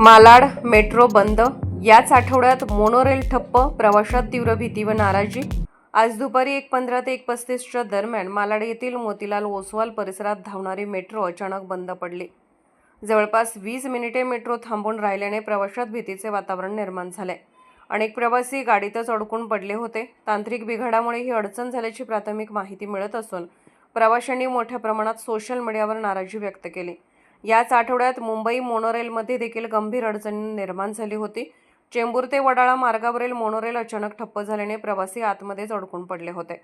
Malad metro बंद याच आठवड्यात मोनोरेल ठप्प प्रवाशात तीव्र भीती व नाराजी. आज दुपारी एक पंधरा ते एक पस्तीसच्या दरम्यान मालाड येथील मोतीलाल ओसवाल परिसरात धावणारी मेट्रो अचानक बंद पडली. जवळपास वीस मिनिटे मेट्रो थांबून राहिल्याने प्रवाशात भीतीचे वातावरण निर्माण झाले. अनेक प्रवासी गाडीतच अडकून पडले होते. तांत्रिक बिघाडामुळे ही अडचण झाल्याची प्राथमिक माहिती मिळत असून प्रवाशांनी मोठ्या प्रमाणात सोशल मीडियावर नाराजी व्यक्त केली. याच आठवड्यात मुंबई मोनोरेलमध्ये देखील गंभीर अडचणी निर्माण झाली होती. चेंबूर ते वडाळा मार्गावरील मोनोरेल अचानक ठप्प झाल्याने प्रवासी आतमध्येच अडकून पडले होते.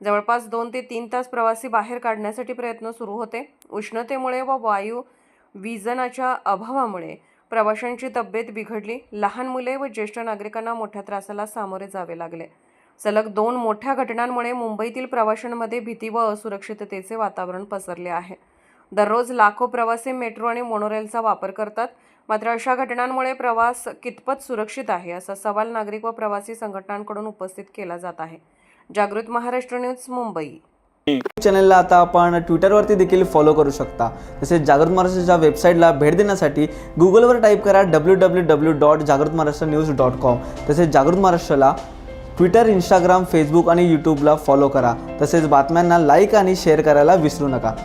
जवळपास दोन ते तीन तास प्रवासी बाहेर काढण्यासाठी प्रयत्न सुरू होते. उष्णतेमुळे व वायू विजनाच्या अभावामुळे प्रवाशांची तब्येत बिघडली. लहान मुले व ज्येष्ठ नागरिकांना मोठ्या त्रासाला सामोरे जावे लागले. सलग दोन मोठ्या घटनांमुळे मुंबईतील प्रवाशांमध्ये भीती व असुरक्षिततेचे वातावरण पसरले आहे. दररोज लाखो प्रवासी मेट्रो आणि मोनोरेलचा वापर करतात. मात्र अशा घटनांमुळे प्रवास कितपत सुरक्षित आहे असा सवाल नागरिक व प्रवासी संघटनांकडून उपस्थित केला जात आहे. जागृत महाराष्ट्र न्यूज मुंबई. चॅनलला आता आपण ट्विटरवरती देखील फॉलो करू शकता. तसेच जागृत महाराष्ट्राच्या वेबसाईटला भेट देण्यासाठी गुगलवर टाईप करा डब्ल्यू डब्ल्यू डब्ल्यू डॉट जागृत महाराष्ट्र न्यूज डॉट कॉम तसेच जागृत महाराष्ट्राला ट्विटर इंस्टाग्राम फेसबुक आणि यूट्यूबला फॉलो करा. तसेच बातम्यांना लाईक आणि शेअर करायला विसरू नका.